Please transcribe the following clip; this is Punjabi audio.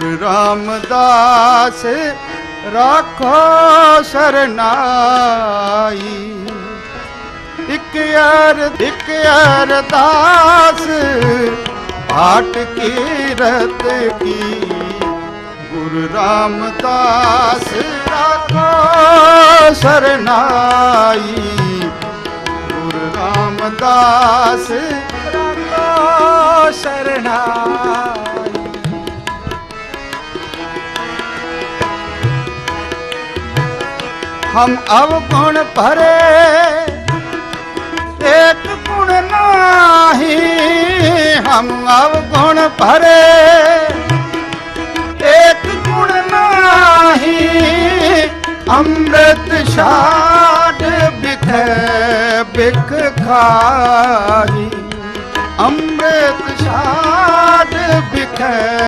ਗੁਰੂ ਰਾਮਦਾਸ ਰਾਖੋ ਸਰਨਾਈ। ਇਕ ਅਰ ਇਕ ਅਰਦਾਸ ਭਾਟ ਕੀਰਤ ਕੀ। ਗੁਰੂ ਰਾਮਦਾਸ ਰਾਖੋ ਸਰਨਾਈ। ਗੁਰੂ ਰਾਮਦਾਸ ਰਾਖੋ ਸਰਨਾਈ। ਹਮ ਅਵਗੁਣ ਭਰੇ ਇੱਕ ਗੁਣ ਨਾਹੀ। ਹਮ ਅਵਗੁਣ ਭਰੇ ਇੱਕ ਗੁਣ ਨਾਹੀ। ਅੰਮ੍ਰਿਤ ਛਾੜ ਬਿਖੇ ਬਿਖ ਖਾਹੀ। ਅੰਮ੍ਰਿਤ ਛਾੜ ਬਿਖੇ